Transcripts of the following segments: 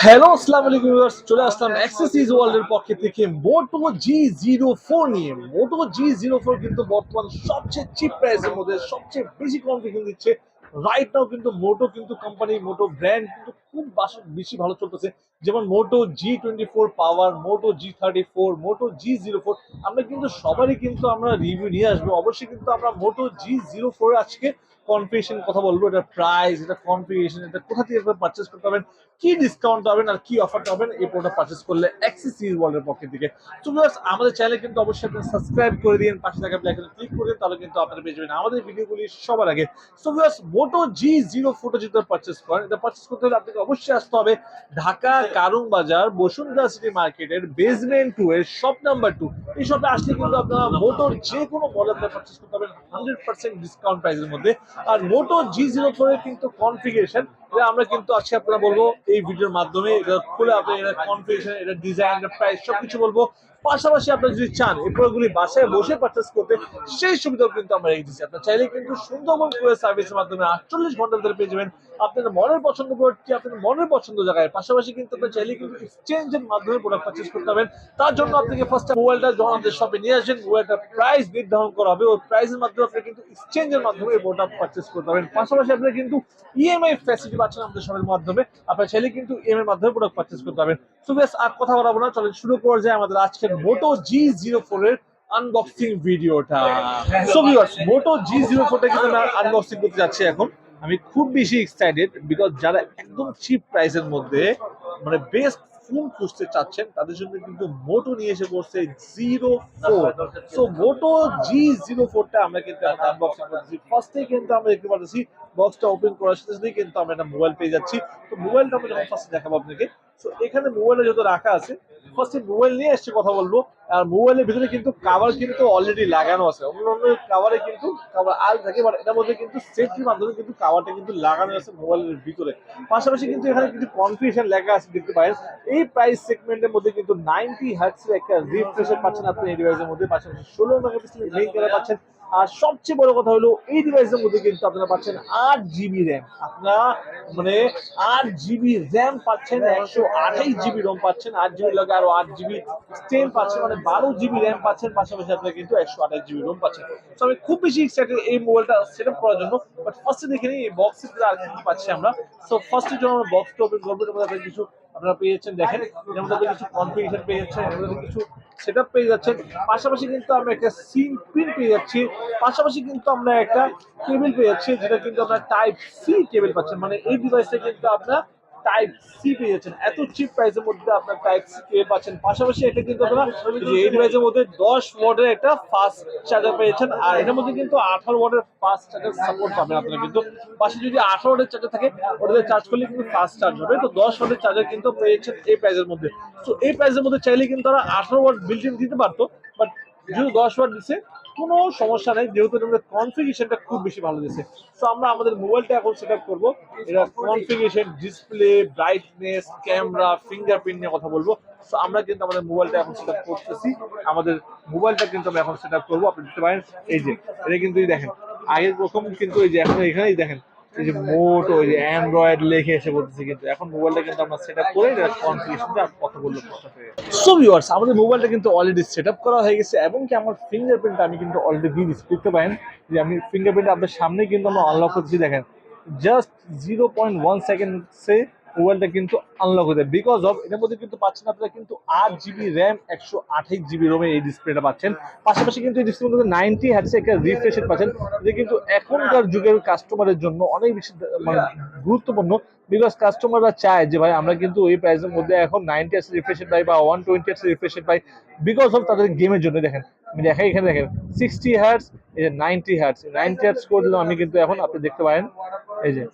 Hello আসসালামু আলাইকুম viewers চলে আসলাম অ্যাক্সেসিজ ওয়ার্ল্ডের পক্ষ থেকে মোটো জি জিরো ফোর নিয়ে। মোটো জি জিরো ফোর কিন্তু বর্তমান সবচেয়ে চিপ প্রাইসের মধ্যে, সবচেয়ে বেশি কনফিগারেশন দিচ্ছে। রাইট নাও কিন্তু মোটো কিন্তু কোম্পানি মোটো ব্র্যান্ড কিন্তু খুব বেশি ভালো চলতেছে। যেমন Moto G twenty four power Moto G thirty four Moto G zero four আমরা কিন্তু সবারই কিন্তু আমরা রিভিউ নিয়ে আসব। অবশ্যই কিন্তু আমরা মোটো জি জিরো ফোর আজকে কনফিগেশন কথা বলব। এটা প্রাইস এটা কনফিগেশন এটা কোথা থেকে পারচেস করতে পারবেন, কি ডিসকাউন্ট পাবেন আর কি অফার পাবেন, এই প্রোডাক্ট পারচেস করলে অ্যাক্সেস ইজ ওয়ার্ল্ডের পক্ষ থেকে। তো আমাদের চ্যানেলে কিন্তু অবশ্যই আপনি সাবস্ক্রাইব করে দিন, পাশে থাকা আইকনে ক্লিক করে দিন, তাহলে কিন্তু আপনারা পেয়ে যাবেন আমাদের ভিডিওগুলি সবার আগে। So viewers Moto G zero four যদি পারচেস করেন, এটা পারচেস করতে হলে আপনাকে অবশ্যই আসতে হবে ঢাকা কারুং বাজার বসুন্ধরা সিটি মার্কেটের বেসমেন্ট টু এর শপ নাম্বার টু এই শপে আসলে কিন্তু আপনারা মোটর যে কোনো মডেল পারচেস করতে পারবেন হান্ড্রেড পার্সেন্ট ডিসকাউন্ট প্রাইসের মধ্যে। আর মোটর জি জিরো ফোর এর কিন্তু কনফিগারেশন এটা আমরা কিন্তু আজকে আপনারা বলব এই ভিডিওর মাধ্যমে, এটা খুলে আপনি এটা কনফিগারেশন এটা ডিজাইন এটা প্রাইস সবকিছু বলব। পাশাপাশি আপনারা যদি চান, এই প্রোডাক্টগুলি বাসায় বসে পারচেস করতে, সেই সুবিধাও কিন্তু আমরা রেখে দিচ্ছি। আপনার চাইলে কিন্তু সুন্দরবন করে সার্ভিসের মাধ্যমে আটচল্লিশ ঘণ্টার ভিতরে পেয়ে যাবেন। আপনার মনের পছন্দ প্রোডাক্টটি আপনার মনের পছন্দ জায়গায়। পাশাপাশি কিন্তু আপনার চাইলে কিন্তু এক্সচেঞ্জের মাধ্যমে প্রোডাক্ট পারচেস করতে পারবেন। তার জন্য আপনাকে ফার্স্ট মোবাইলটা যখন আমাদের শপে নিয়ে আসবেন। মোবাইলটা প্রাইস নির্ধারণ করা হবে। ওই প্রাইসের মাধ্যমে আপনি কিন্তু এক্সচেঞ্জের মাধ্যমে এই প্রোডাক্ট পারচেস করতে পারবেন। পাশাপাশি আপনারা কিন্তু ইএমআই ফ্যাসিলিটি পাচ্ছেন আমাদের শপের মাধ্যমে। আপনার চাইলে কিন্তু এম এর মাধ্যমে প্রোডাক্ট পারচেস করতে পারবেন। সো বেশ আর কথা বলাবো না, চলেন শুরু করে যায় আমাদের আজকের মোটো জি জিরো ফোর এর আনবক্সিং ভিডিওটা so viewers Moto G zero ফোরটা কিন্তু আমরা আনবক্সিং করতে যাচ্ছি এখন। আমি খুব বেশি এক্সাইটেড বিকজ যারা একদম চিপ প্রাইসের মধ্যে মানে বেস্ট ফোন খুঁজতে চাচ্ছেন তাদের জন্য কিন্তু মোটো নিয়ে এসে পড়ছে zero four so Moto G zero ফোরটা আমরা কিন্তু আনবক্সিং করতেছি। ফার্স্টে কিন্তু আমরা দেখতে পাচ্ছি বক্সটা ওপেন করার সাথে সাথেই কিন্তু আমরা একটা মোবাইল পেয়ে যাচ্ছি। তো মোবাইলটা আমরা যখন ফার্স্টে দেখাবো আপনাকে সো এখানে মোবাইলে যত রাখা আছে ফার্স্টে মোবাইল নিয়ে এসে কথা বলব। আর মোবাইলের ভিতরে কিন্তু কাভার কিন্তু অলরেডি লাগানো আছে। অন্য অন্য কাভারে কিন্তু কাভার আল থাকে বাট এটার মধ্যে কিন্তু সেফটির মাধ্যমে কিন্তু কাভারটা কিন্তু লাগানো আছে মোবাইলের ভিতরে। পাশাপাশি কিন্তু এখানে কিছু কনফিউশন লেখা আছে, দেখতে পারেন। এই প্রাইস সেগমেন্টের মধ্যে কিন্তু নাইনটি হার্টসের একটা রিফ্রেশার পাচ্ছেন আপনি এই ডিভাইসের মধ্যে। পাশাপাশি ষোলো মেগাপিক্সেলের মেইন ক্যামেরা পাচ্ছেন। আর সবচেয়ে বড় কথা হলো, এই ডিভাইসের মধ্যে কিন্তু আপনারা পাচ্ছেন আট জিবি র্যাম আপনারা মানে আট জিবি র্যাম পাচ্ছেন, একশো আঠাইশ জিবি রোম পাচ্ছেন, আট জিবি লাগে আরও আট জিবি স্টেন পাচ্ছেন মানে বারো জিবি র্যাম পাচ্ছেন, পাশাপাশি আপনারা কিন্তু একশো আঠাইশ জিবি রোম পাচ্ছেন। তো আমি খুব বেশি এক্সাইটেড এই মোবাইলটা সেট আপ করার জন্য বাট ফার্স্টে দেখে নিই এই ভিতরে আর কি পাচ্ছি আমরা। সো ফার্স্টে যখন আমরা বক্সটা ওপেন করব, এর মধ্যে আপনারা কিছু আপনারা পেয়ে যাচ্ছেন দেখেন যেমন তাদের কিছু কনফিগারেশন পেয়ে যাচ্ছেন এর মধ্যে কিছু সেট পেয়ে যাচ্ছেন পাশাপাশি কিন্তু আমরা একটা সিম পিন পেয়ে যাচ্ছি। পাশাপাশি কিন্তু আমরা একটা কেবিল পেয়ে যাচ্ছি, যেটা কিন্তু আপনার টাইপ সি কেবিল পাচ্ছেন। মানে এই ডিভাইসে কিন্তু আপনার টাইপ সি পেয়ে যাচ্ছেন এত চিপ প্রাইসের মধ্যে আপনার টাইপ সি কেবল পাচ্ছেন। পাশাপাশি এটা কিন্তু আপনারা এই এই মধ্যে দশ ওয়াটের একটা ফাস্ট চার্জার পেয়েছেন। আর এটার মধ্যে কিন্তু আঠারো ওয়াটের ফাস্ট চার্জার সাপোর্ট পাবেন আপনারা কিন্তু। পাশে যদি আঠারো ওয়াটের চার্জার থাকে ওটাতে চার্জ করলে কিন্তু ফাস্ট চার্জ হবে। তো দশ ওয়াটের চার্জার কিন্তু পেয়েছেন এই প্রাইসের মধ্যে। তো এই প্রাইসের মধ্যে চাইলে কিন্তু তারা আঠারো ওয়াট বিল্ট ইন দিতে পারতো। বাট যেহেতু দশ ওয়াট দিচ্ছে কোনো সমস্যা নেই, যেহেতু আমাদের কনফিগেশনটা খুব বেশি ভালো দিয়েছে। তো আমরা আমাদের মোবাইলটা এখন সেট আপ করব। এটা configuration display brightness camera fingerprint নিয়ে কথা বলব। তো আমরা কিন্তু আমাদের মোবাইলটা এখন সেট আপ করতেছি। আমাদের মোবাইলটা কিন্তু আমরা এখন সেট আপ করব। আপনি দেখতে পারেন, এই যে, এটা কিন্তু দেখেন। আগের প্রথম কিন্তু এই যে, এখন এখানেই দেখেন। এই যে মোট ওই যে অ্যান্ড্রয়েড লিখে এসে বলতেছি কিন্তু, এখন মোবাইলটা কিন্তু আমরা সেট আপ করে এটা কনফিগারেশনটা কত বলল সো ভিউয়ার্স আমাদের মোবাইলটা কিন্তু অলরেডি সেট আপ করা হয়ে গেছে, এবং কি আমার ফিঙ্গারপ্রিন্ট আমি কিন্তু অলরেডি দিয়ে দিচ্ছি দেখতে পারেন যে আমি ফিঙ্গারপ্রিন্ট আপনার সামনে কিন্তু আমরা আনলক করছি দেখেন। জাস্ট জিরো পয়েন্ট ওয়ান সেকেন্ডসে মোবাইলটা কিন্তু আনলক হতে বিকজ অফ এটার মধ্যে কিন্তু পাচ্ছেন আপনারা কিন্তু আট জিবি র্যাম একশো আঠাইশ জিবি রোমে এই ডিসপ্লেটা পাচ্ছেন। পাশাপাশি কিন্তু এই ডিসপ্লের মধ্যে নাইনটি হার্টসে একটা রিফ্রেশ পাচ্ছেন। যে কিন্তু এখনকার যুগের কাস্টমারের জন্য অনেক বেশি মানে গুরুত্বপূর্ণ। বিকজ কাস্টমাররা চায় যে, ভাই, আমরা কিন্তু এই প্রাইসের মধ্যে এখন নাইনটি হার্টস রিফ্রেশ পাই বা ওয়ান টোয়েন্টি হার্টস রিফ্রেশ পাই। বিকজ অফ তাদের গেমের জন্য দেখেন। আমি দেখাই এখানে দেখেন সিক্সটি হার্টস এই যে নাইনটি হার্টস নাইনটি হার্টস করে দিলাম আমি কিন্তু এখন আপনি দেখতে পারেন, এই যে,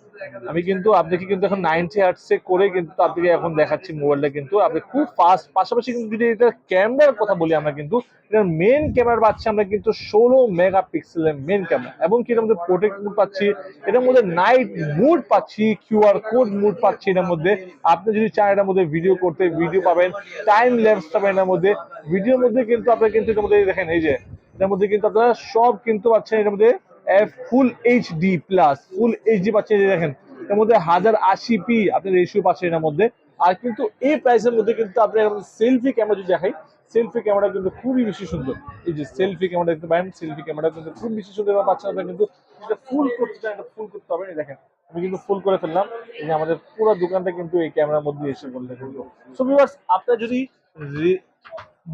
আমি কিন্তু আপনাকে কিন্তু এখন নাইনটি হার্টসে করে কিন্তু আপনাকে এখন দেখাচ্ছি মোবাইলটা কিন্তু। আপনি খুব ফাস্ট পাশাপাশি কিন্তু যদি এটা ক্যামেরার কথা বলি আমরা কিন্তু, এটার মেন ক্যামেরা পাচ্ছি আমরা কিন্তু ষোলো মেগা পিক্সেলের মেন ক্যামেরা এবং কি এটার মধ্যে প্রোটেক্ট মুড পাচ্ছি, এটার মধ্যে নাইট মুড পাচ্ছি কিউআর কোড মুড পাচ্ছি এটার মধ্যে। আপনি যদি চান এটার মধ্যে ভিডিও করতে ভিডিও পাবেন টাইম ল্যাপস পাবেন এটার মধ্যে। ভিডিওর মধ্যে কিন্তু আপনারা কিন্তু এটার মধ্যে দেখেন, এই যে এটার মধ্যে কিন্তু আপনারা সব কিন্তু পাচ্ছেন এটার মধ্যে full HD plus full HD পাচ্ছেন দেখেন। এর মধ্যে হাজার আশি পি আপনার রেশিও পাচ্ছেন এর মধ্যে। আর কিন্তু এই প্রাইসের মধ্যে কিন্তু আপনি সেলফি ক্যামেরা যদি দেখাই সেলফি ক্যামেরা কিন্তু খুবই বেশি সুন্দর। এই যে সেলফি ক্যামেরা দেখতে পারেন সেলফি ক্যামেরা কিন্তু খুব বেশি সুন্দর এবং বাচ্চারা কিন্তু এটা ফুল করতে চান, এটা ফুল করতে হবে। দেখেন, আমি কিন্তু ফুল করে ফেললাম। এই আমাদের পুরো দোকানটা কিন্তু এই ক্যামেরার মধ্যে এসে বললে কিন্তু। সো ভিউয়ার্স আপনারা যদি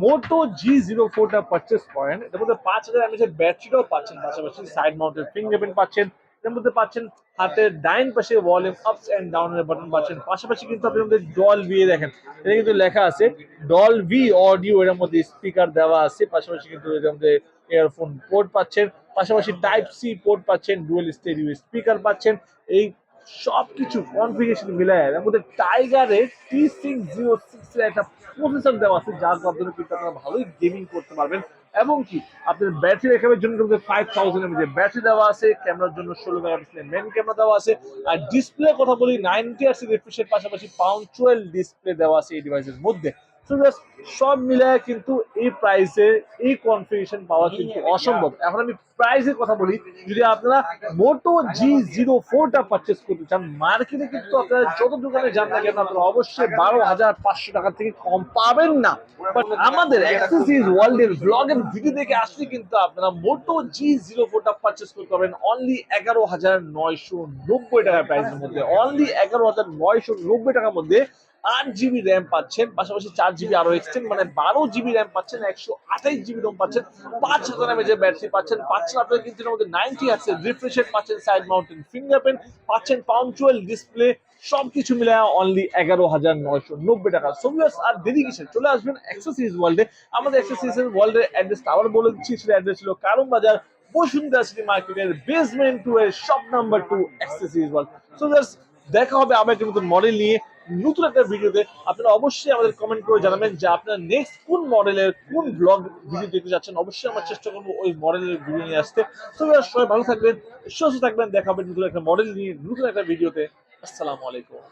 মোটো জি জিরো ফোরটা পারচেস করেন, এটার মধ্যে পাঁচ হাজার এমএচের ব্যাটারিটাও পাচ্ছেন, পাশাপাশি সাইড মাউন্টেড ফিঙ্গারপ্রিন্ট পাচ্ছেন, এর মধ্যে পাচ্ছেন হাতের ডাইন পাশে ভলিউম আপস এন্ড ডাউন এর বাটন পাচ্ছেন, পাশাপাশি কিন্তু আপনি মধ্যে ডল ভি দেখেন এটা কিন্তু লেখা আছে ডল ভি অডিও এর মধ্যে স্পিকার দেওয়া আছে, পাশাপাশি কিন্তু এর মধ্যে ইয়ারফোন পোর্ট পাচ্ছেন, পাশাপাশি টাইপ সি পোর্ট পাচ্ছেন ডুয়েল স্টেরিও স্পিকার পাচ্ছেন, এই সবকিছু কনফিগারেশন মিলায় এর মধ্যে টাইগারের টি সিক্স জিরো সিক্স একটা প্রসেসর দেওয়া আছে, যার মাধ্যমে কিন্তু আপনারা ভালোই গেমিং করতে পারবেন। এবং কি আপনার ব্যাটারি রেখাবের জন্য কিন্তু ফাইভ থাউজেন্ড এমএজ ব্যাটারি দেওয়া আছে ক্যামেরার জন্য ষোলো মেগাপিক্সেলের মেন ক্যামেরা দেওয়া আছে। আর ডিসপ্লে কথা বলি নাইনটি আরসি রিফ্রেশের পাশাপাশি পাউন্চুয়াল ডিসপ্লে দেওয়া আছে এই ডিভাইসের মধ্যে। সব মিলায় কিন্তু এই প্রাইসে এই কনফিগারেশন পাওয়া কিন্তু অসম্ভব। এখন আমি প্রাইসের কথা বলি যদি আপনারা মোটো জি জিরো ফোরটা পারচেস করতে চান মার্কেটে কিন্তু আপনারা যত দোকানে যান না কেন আপনারা অবশ্যই বারো হাজার পাঁচশো টাকা থেকে কম পাবেন না। বাট আমাদের অ্যাক্সেসরিজ ওয়ার্ল্ডের ব্লগের ভিডিও দেখে আসলে কিন্তু আপনারা মোটো জি জিরো ফোরটা পারচেস করতে পারবেন অনলি এগারো হাজার নয়শো নব্বই টাকার প্রাইসের মধ্যে। অনলি এগারো হাজার নয়শো নব্বই টাকার মধ্যে আট জিবি র্যাম পাচ্ছেন, পাশাপাশি চার জিবি আরও এক্সটেন্ড মানে বারো জিবি র্যাম পাচ্ছেন, একশো আঠাইশ জিবি রোম পাচ্ছেন, পাঁচ হাজার এমএজের ব্যাটারি পাচ্ছেন পাচ্ছেন আপনার কিন্তু এর মধ্যে নাইনটি আছে রিফ্রেশের পাচ্ছেন সাইড মাউন্টেন ফিঙ্গারপ্রিন্ট পাচ্ছেন পাউন্চুয়াল ডিসপ্লে সবকিছু মিলে অনলি এগারো হাজার নয়শো নব্বই টাকা। সোভিয়াস আর দেরি কিসের? চলে আসবেন অ্যাক্সেসরিজ ওয়ার্ল্ডে আমাদের অ্যাক্সেসরিজ ওয়ার্ল্ডের অ্যাড্রেসটা আবার বলে দিচ্ছি সেটা অ্যাড্রেস ছিল কারণ বাজার বসুন্ধরা সিটি মার্কেটের বেসমেন্ট টু এর shop number two accessories world so দেখা হবে আবার একটা নতুন মডেল নিয়ে। নতুন একটা ভিডিওতে আপনারা অবশ্যই আমাদের কমেন্ট করে জানাবেন যে আপনারা নেক্সট কোন মডেলের কোন ব্লগ ভিডিও দেখতে যাচ্ছেন। অবশ্যই আমরা চেষ্টা করব ওই মডেলের ভিডিও নিয়ে আসতে। তো সবাই ভালো থাকবেন, সুস্থ থাকবেন, দেখাবেন নতুন একটা মডেল নিয়ে, নতুন একটা ভিডিওতে। আসসালামু আলাইকুম।